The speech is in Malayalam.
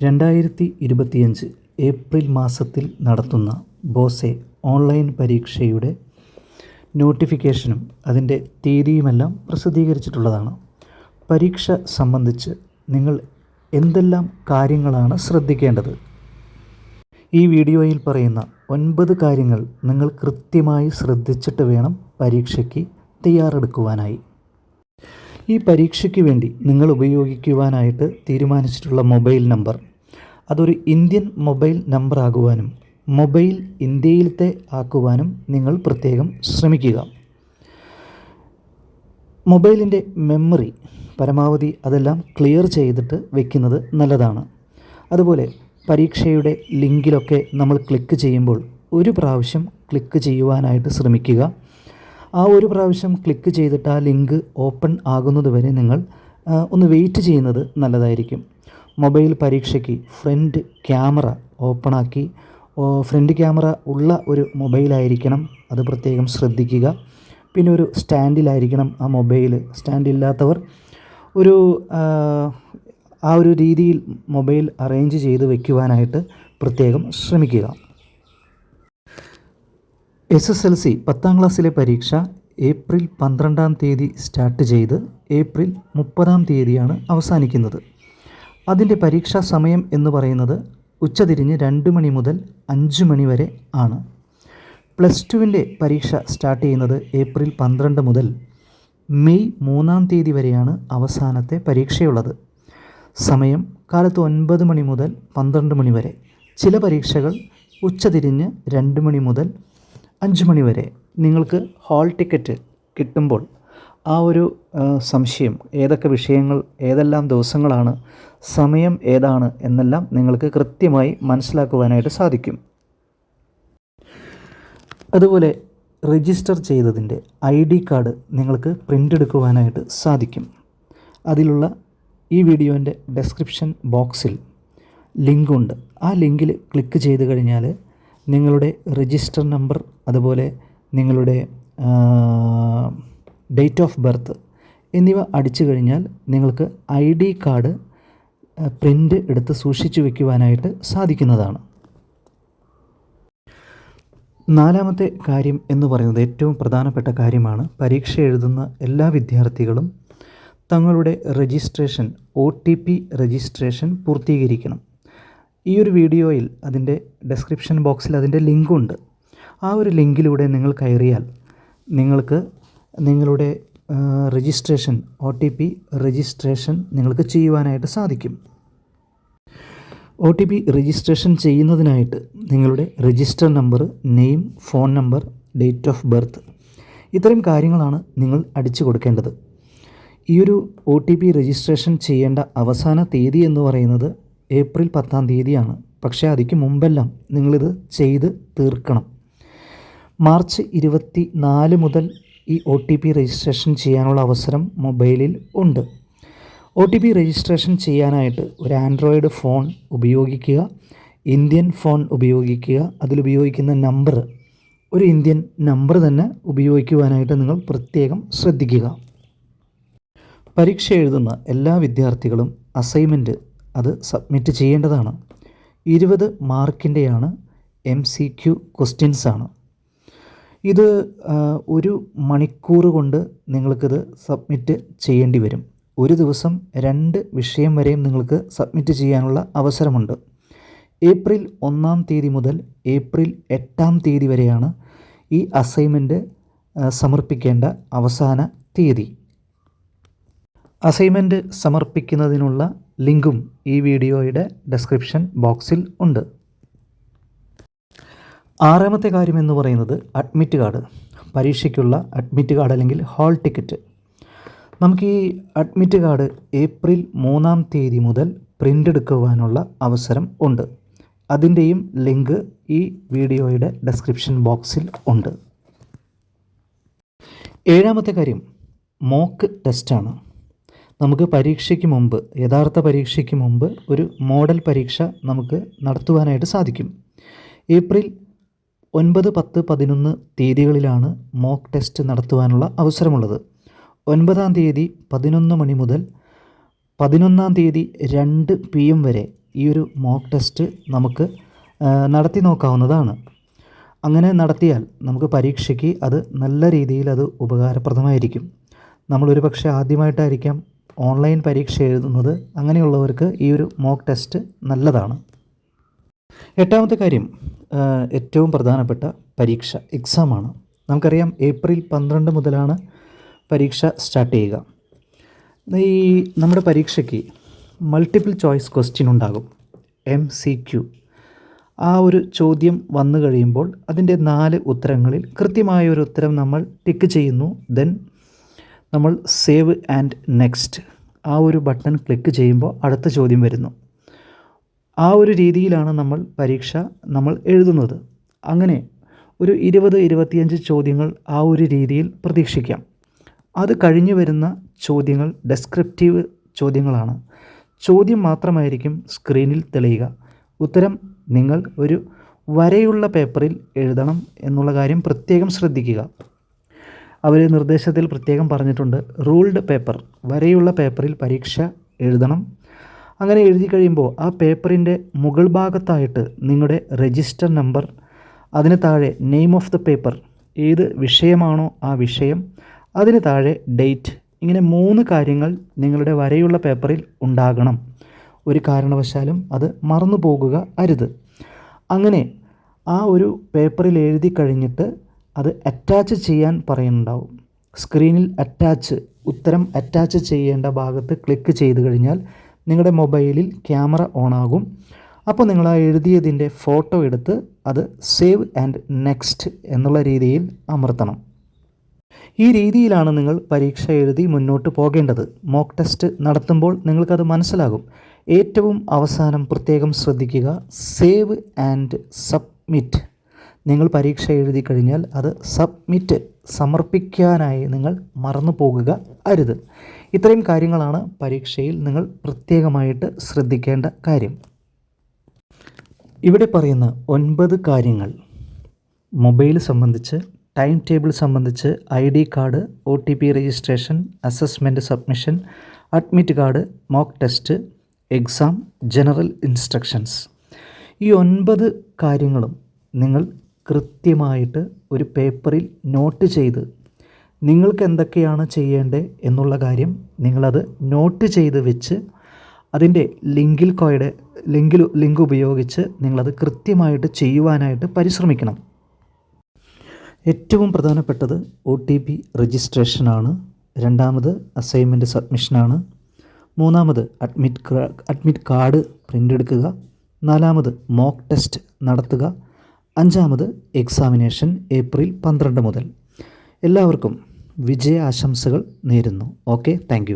രണ്ടായിരത്തി ഇരുപത്തിയഞ്ച് ഏപ്രിൽ മാസത്തിൽ നടത്തുന്ന ബോസെ ഓൺലൈൻ പരീക്ഷയുടെ നോട്ടിഫിക്കേഷനും അതിന്റെ തീയതിയുമെല്ലാം പ്രസിദ്ധീകരിച്ചിട്ടുള്ളതാണ്. പരീക്ഷ സംബന്ധിച്ച് നിങ്ങൾ എന്തെല്ലാം കാര്യങ്ങളാണ് ശ്രദ്ധിക്കേണ്ടത്? ഈ വീഡിയോയിൽ പറയുന്ന ഒൻപത് കാര്യങ്ങൾ നിങ്ങൾ കൃത്യമായി ശ്രദ്ധിച്ചിട്ട് വേണം പരീക്ഷയ്ക്ക് തയ്യാറെടുക്കുവാനായി. ഈ പരീക്ഷയ്ക്ക് വേണ്ടി നിങ്ങൾ ഉപയോഗിക്കുവാനായിട്ട് തീരുമാനിച്ചിട്ടുള്ള മൊബൈൽ നമ്പർ. അതൊരു ഇന്ത്യൻ മൊബൈൽ നമ്പർ ആകുവാനും മൊബൈൽ ഇന്ത്യയിലത്തെ ആക്കുവാനും നിങ്ങൾ പ്രത്യേകം ശ്രമിക്കുക. മൊബൈലിന്റെ മെമ്മറി പരമാവധി അതെല്ലാം ക്ലിയർ ചെയ്തിട്ട് വെക്കുന്നത് നല്ലതാണ്. അതുപോലെ പരീക്ഷയുടെ ലിങ്കിലൊക്കെ നമ്മൾ ക്ലിക്ക് ചെയ്യുമ്പോൾ ഒരു പ്രാവശ്യം ക്ലിക്ക് ചെയ്യുവാനായിട്ട് ശ്രമിക്കുക. ആ ഒരു പ്രാവശ്യം ക്ലിക്ക് ചെയ്തിട്ട് ആ ലിങ്ക് ഓപ്പൺ ആകുന്നത് വരെ നിങ്ങൾ ഒന്ന് വെയിറ്റ് ചെയ്യുന്നത് നല്ലതായിരിക്കും. മൊബൈൽ പരീക്ഷയ്ക്ക് ഫ്രണ്ട് ക്യാമറ ഓപ്പണാക്കി ഫ്രണ്ട് ക്യാമറ ഉള്ള ഒരു മൊബൈലായിരിക്കണം. അത് പ്രത്യേകം ശ്രദ്ധിക്കുക. പിന്നെ ഒരു സ്റ്റാൻഡിലായിരിക്കണം ആ മൊബൈൽ സ്റ്റാൻഡില്ലാത്തവർ ഒരു ആ, ഒരു രീതിയിൽ മൊബൈൽ അറേഞ്ച് ചെയ്ത് വയ്ക്കുവാനായിട്ട് പ്രത്യേകം ശ്രമിക്കുക. എസ് എസ് എൽ സി പത്താം ക്ലാസ്സിലെ പരീക്ഷ ഏപ്രിൽ പന്ത്രണ്ടാം തീയതി സ്റ്റാർട്ട് ചെയ്ത് ഏപ്രിൽ മുപ്പതാം തീയതിയാണ് അവസാനിക്കുന്നത്. അതിന്റെ പരീക്ഷാ സമയം എന്ന് പറയുന്നത് ഉച്ചതിരിഞ്ഞ് രണ്ട് മണി മുതൽ അഞ്ച് മണി വരെ ആണ്. പ്ലസ് ടുവിന്റെ പരീക്ഷ സ്റ്റാർട്ട് ചെയ്യുന്നത് ഏപ്രിൽ പന്ത്രണ്ട് മുതൽ മെയ് മൂന്നാം തീയതി വരെയാണ് അവസാനത്തെ പരീക്ഷയുള്ളത്. സമയം കാലത്ത് ഒൻപത് മണി മുതൽ പന്ത്രണ്ട് മണി വരെ. ചില പരീക്ഷകൾ ഉച്ചതിരിഞ്ഞ് രണ്ട് മണി മുതൽ അഞ്ച് മണി വരെ നിങ്ങൾക്ക് ഹാൾ ടിക്കറ്റ് കിട്ടുമ്പോൾ ആ ഒരു സംശയം ഏതൊക്കെ വിഷയങ്ങൾ ഏതെല്ലാം ദിവസങ്ങളാണ് സമയം ഏതാണ് എന്നെല്ലാം നിങ്ങൾക്ക് കൃത്യമായി മനസ്സിലാക്കുവാനായിട്ട് സാധിക്കും. അതുപോലെ രജിസ്റ്റർ ചെയ്തതിന്റെ ഐ ഡി കാർഡ് നിങ്ങൾക്ക് പ്രിന്റ് എടുക്കുവാനായിട്ട് സാധിക്കും. അതിലുള്ള ഈ വീഡിയോന്റെ ഡെസ്ക്രിപ്ഷൻ ബോക്സിൽ ലിങ്കുണ്ട് ആ ലിങ്കിൽ ക്ലിക്ക് ചെയ്ത് കഴിഞ്ഞാൽ നിങ്ങളുടെ രജിസ്റ്റർ നമ്പർ അതുപോലെ നിങ്ങളുടെ ഡേറ്റ് ഓഫ് ബർത്ത് എന്നിവ അടിച്ചു കഴിഞ്ഞാൽ നിങ്ങൾക്ക് ഐ ഡി കാർഡ് പ്രിന്റ് എടുത്ത് സൂക്ഷിച്ചു വയ്ക്കുവാനായിട്ട് സാധിക്കുന്നതാണ്. നാലാമത്തെ കാര്യം എന്ന് പറയുന്നത് ഏറ്റവും പ്രധാനപ്പെട്ട കാര്യമാണ്. പരീക്ഷ എഴുതുന്ന എല്ലാ വിദ്യാർത്ഥികളും തങ്ങളുടെ registration O T P registration പൂർത്തീകരിക്കണം. ഈ ഒരു വീഡിയോയിൽ അതിന്റെ ഡെസ്ക്രിപ്ഷൻ ബോക്സിൽ അതിന്റെ ലിങ്കുണ്ട് ആ ഒരു ലിങ്കിലൂടെ നിങ്ങൾ കയറിയാൽ നിങ്ങൾക്ക് നിങ്ങളുടെ registration O T P registration നിങ്ങൾക്ക് ചെയ്യുവാനായിട്ട് സാധിക്കും. ഒ ടി പി രജിസ്ട്രേഷൻ ചെയ്യുന്നതിനായിട്ട് നിങ്ങളുടെ register number name phone number date of birth ഇത്രയും കാര്യങ്ങളാണ് നിങ്ങൾ അടിച്ചു കൊടുക്കേണ്ടത്. ഈ ഒരു ഒ ടി പി രജിസ്ട്രേഷൻ ചെയ്യേണ്ട അവസാന തീയതി എന്ന് പറയുന്നത് ഏപ്രിൽ പത്താം തീയതിയാണ്. പക്ഷേ അതിക്ക് മുമ്പെല്ലാം നിങ്ങളിത് ചെയ്ത് തീർക്കണം. മാർച്ച് ഇരുപത്തി നാല് മുതൽ ഈ ഒ ടി പി രജിസ്ട്രേഷൻ ചെയ്യാനുള്ള അവസരം മൊബൈലിൽ ഉണ്ട്. ഒ ടി പി രജിസ്ട്രേഷൻ ചെയ്യാനായിട്ട് ഒരു ആൻഡ്രോയിഡ് ഫോൺ ഉപയോഗിക്കുക ഇന്ത്യൻ ഫോൺ ഉപയോഗിക്കുക. അതിലുപയോഗിക്കുന്ന നമ്പർ ഒരു ഇന്ത്യൻ നമ്പർ തന്നെ ഉപയോഗിക്കുവാനായിട്ട് നിങ്ങൾ പ്രത്യേകം ശ്രദ്ധിക്കുക. പരീക്ഷ എഴുതുന്ന എല്ലാ വിദ്യാർത്ഥികളും അസൈൻമെന്റ് അത് സബ്മിറ്റ് ചെയ്യേണ്ടതാണ്. ഇരുപത് മാർക്കിന്റെയാണ് എം സി ക്യു ക്വസ്റ്റ്യൻസാണ് ഇത് ഒരു മണിക്കൂർ കൊണ്ട് നിങ്ങൾക്കിത് സബ്മിറ്റ് ചെയ്യേണ്ടി വരും. ഒരു ദിവസം രണ്ട് വിഷയം വരെയും നിങ്ങൾക്ക് സബ്മിറ്റ് ചെയ്യാനുള്ള അവസരമുണ്ട്. ഏപ്രിൽ ഒന്നാം തീയതി മുതൽ ഏപ്രിൽ എട്ടാം തീയതി വരെയാണ് ഈ അസൈൻമെന്റ് സമർപ്പിക്കേണ്ട അവസാന തീയതി. അസൈൻമെന്റ് സമർപ്പിക്കുന്നതിനുള്ള ലിങ്കും ഈ വീഡിയോയുടെ ഡെസ്ക്രിപ്ഷൻ ബോക്സിൽ ഉണ്ട്. ആറാമത്തെ കാര്യം എന്ന് പറയുന്നത് അഡ്മിറ്റ് കാർഡ് പരീക്ഷയ്ക്കുള്ള അഡ്മിറ്റ് കാർഡ് അല്ലെങ്കിൽ ഹാൾ ടിക്കറ്റ് നമുക്ക് ഈ അഡ്മിറ്റ് കാർഡ് ഏപ്രിൽ മൂന്നാം തീയതി മുതൽ പ്രിന്റ് എടുക്കുവാനുള്ള അവസരം ഉണ്ട്. അതിന്റെയും ലിങ്ക് ഈ വീഡിയോയുടെ ഡെസ്ക്രിപ്ഷൻ ബോക്സിൽ ഉണ്ട്. ഏഴാമത്തെ കാര്യം മോക്ക് ടെസ്റ്റാണ് നമുക്ക് പരീക്ഷയ്ക്ക് മുമ്പ് യഥാർത്ഥ പരീക്ഷയ്ക്ക് മുമ്പ് ഒരു മോഡൽ പരീക്ഷ നമുക്ക് നടത്തുവാനായിട്ട് സാധിക്കും. ഏപ്രിൽ ഒൻപത് പത്ത് പതിനൊന്ന് തീയതികളിലാണ് മോക്ക് ടെസ്റ്റ് നടത്തുവാനുള്ള അവസരമുള്ളത്. ഒൻപതാം തീയതി പതിനൊന്ന് മണി മുതൽ പതിനൊന്നാം തീയതി രണ്ട് പി എം വരെ ഈ ഒരു മോക്ക് ടെസ്റ്റ് നമുക്ക് നടത്തി നോക്കാവുന്നതാണ്. അങ്ങനെ നടത്തിയാൽ നമുക്ക് പരീക്ഷയ്ക്ക് അത് നല്ല രീതിയിൽ അത് ഉപകാരപ്രദമായിരിക്കും. നമ്മളൊരു പക്ഷേ ആദ്യമായിട്ടായിരിക്കാം ഓൺലൈൻ പരീക്ഷ എഴുതുന്നത് അങ്ങനെയുള്ളവർക്ക് ഈ ഒരു മോക്ക് ടെസ്റ്റ് നല്ലതാണ്. എട്ടാമത്തെ കാര്യം ഏറ്റവും പ്രധാനപ്പെട്ട പരീക്ഷ എക്സാമാണ് നമുക്കറിയാം ഏപ്രിൽ പന്ത്രണ്ട് മുതലാണ് പരീക്ഷ സ്റ്റാർട്ട് ചെയ്യുക. ഈ നമ്മുടെ പരീക്ഷയ്ക്ക് മൾട്ടിപ്പിൾ ചോയ്സ് ക്വസ്റ്റ്യൻ ഉണ്ടാകും എം സി ക്യു ആ ഒരു ചോദ്യം വന്നു കഴിയുമ്പോൾ അതിന്റെ നാല് ഉത്തരങ്ങളിൽ കൃത്യമായ ഒരു ഉത്തരം നമ്മൾ ടിക്ക് ചെയ്യുന്നു ദെൻ നമ്മൾ സേവ് ആൻഡ് നെക്സ്റ്റ് ആ ഒരു ബട്ടൺ ക്ലിക്ക് ചെയ്യുമ്പോൾ അടുത്ത ചോദ്യം വരുന്നു. ആ ഒരു രീതിയിലാണ് നമ്മൾ പരീക്ഷ നമ്മൾ എഴുതുന്നത്. അങ്ങനെ ഒരു ഇരുപത് ഇരുപത്തിയഞ്ച് ചോദ്യങ്ങൾ ആ ഒരു രീതിയിൽ പ്രതീക്ഷിക്കാം. അത് കഴിഞ്ഞു വരുന്ന ചോദ്യങ്ങൾ ഡെസ്ക്രിപ്റ്റീവ് ചോദ്യങ്ങളാണ്. ചോദ്യം മാത്രമായിരിക്കും സ്ക്രീനിൽ തെളിയുക. ഉത്തരം നിങ്ങൾ ഒരു വരയുള്ള പേപ്പറിൽ എഴുതണം എന്നുള്ള കാര്യം പ്രത്യേകം ശ്രദ്ധിക്കുക. അവർ നിർദ്ദേശത്തിൽ പ്രത്യേകം പറഞ്ഞിട്ടുണ്ട്. റൂൾഡ് പേപ്പർ വരെയുള്ള പേപ്പറിൽ പരീക്ഷ എഴുതണം. അങ്ങനെ എഴുതി കഴിയുമ്പോൾ ആ പേപ്പറിന്റെ മുകൾ ഭാഗത്തായിട്ട് നിങ്ങളുടെ രജിസ്റ്റർ നമ്പർ അതിന് താഴെ നെയിം ഓഫ് ദ പേപ്പർ ഏത് വിഷയമാണോ ആ വിഷയം അതിന് താഴെ ഡേറ്റ് ഇങ്ങനെ മൂന്ന് കാര്യങ്ങൾ നിങ്ങളുടെ വരെയുള്ള പേപ്പറിൽ ഉണ്ടാകണം. ഒരു കാരണവശാലും അത് മറന്നു പോകുക അരുത്. അങ്ങനെ ആ ഒരു പേപ്പറിൽ എഴുതി കഴിഞ്ഞിട്ട് അത് അറ്റാച്ച് ചെയ്യാൻ പറയുന്നുണ്ടാവും. സ്ക്രീനിൽ അറ്റാച്ച് ഉത്തരം അറ്റാച്ച് ചെയ്യേണ്ട ഭാഗത്ത് ക്ലിക്ക് ചെയ്ത് കഴിഞ്ഞാൽ നിങ്ങളുടെ മൊബൈലിൽ ക്യാമറ ഓണാകും അപ്പോൾ നിങ്ങൾ ആ എഴുതിയതിന്റെ ഫോട്ടോ എടുത്ത് അത് സേവ് ആൻഡ് നെക്സ്റ്റ് എന്നുള്ള രീതിയിൽ അമർത്തണം. ഈ രീതിയിലാണ് നിങ്ങൾ പരീക്ഷ എഴുതി മുന്നോട്ട് പോകേണ്ടത്. മോക്ക് ടെസ്റ്റ് നടത്തുമ്പോൾ നിങ്ങൾക്കത് മനസ്സിലാകും. ഏറ്റവും അവസാനം പ്രത്യേകം ശ്രദ്ധിക്കുക. സേവ് ആൻഡ് സബ്മിറ്റ് നിങ്ങൾ പരീക്ഷ എഴുതി കഴിഞ്ഞാൽ അത് സബ്മിറ്റ് സമർപ്പിക്കാനായി നിങ്ങൾ മറന്നു പോകുക അരുത്. ഇത്രയും കാര്യങ്ങളാണ് പരീക്ഷയിൽ നിങ്ങൾ പ്രത്യേകമായിട്ട് ശ്രദ്ധിക്കേണ്ട കാര്യം. ഇവിടെ പറയുന്ന ഒൻപത് കാര്യങ്ങൾ. മൊബൈൽ സംബന്ധിച്ച് ടൈം ടേബിൾ സംബന്ധിച്ച് I D card O T P registration assessment submission admit card mock test exam general instructions. ഈ ഒൻപത് കാര്യങ്ങളും നിങ്ങൾ കൃത്യമായിട്ട് ഒരു പേപ്പറിൽ നോട്ട് ചെയ്ത് നിങ്ങൾക്ക് എന്തൊക്കെയാണ് ചെയ്യേണ്ടത് എന്നുള്ള കാര്യം നിങ്ങളത് നോട്ട് ചെയ്ത് വെച്ച് അതിന്റെ ലിങ്കിൽ കോയുടെ ലിങ്കിൽ ലിങ്ക് ഉപയോഗിച്ച് നിങ്ങളത് കൃത്യമായിട്ട് ചെയ്യുവാനായിട്ട് പരിശ്രമിക്കണം. ഏറ്റവും പ്രധാനപ്പെട്ടത് ഒ ടി പി രജിസ്ട്രേഷനാണ്. രണ്ടാമത് അസൈൻമെന്റ് സബ്മിഷനാണ്. മൂന്നാമത് അഡ്മിറ്റ് അഡ്മിറ്റ് കാർഡ് പ്രിന്റ് എടുക്കുക. നാലാമത് മോക്ക് ടെസ്റ്റ് നടത്തുക. അഞ്ചാമത് എക്സാമിനേഷൻ ഏപ്രിൽ പന്ത്രണ്ട് മുതൽ. എല്ലാവർക്കും വിജയ ആശംസകൾ നേരുന്നു. Okay thank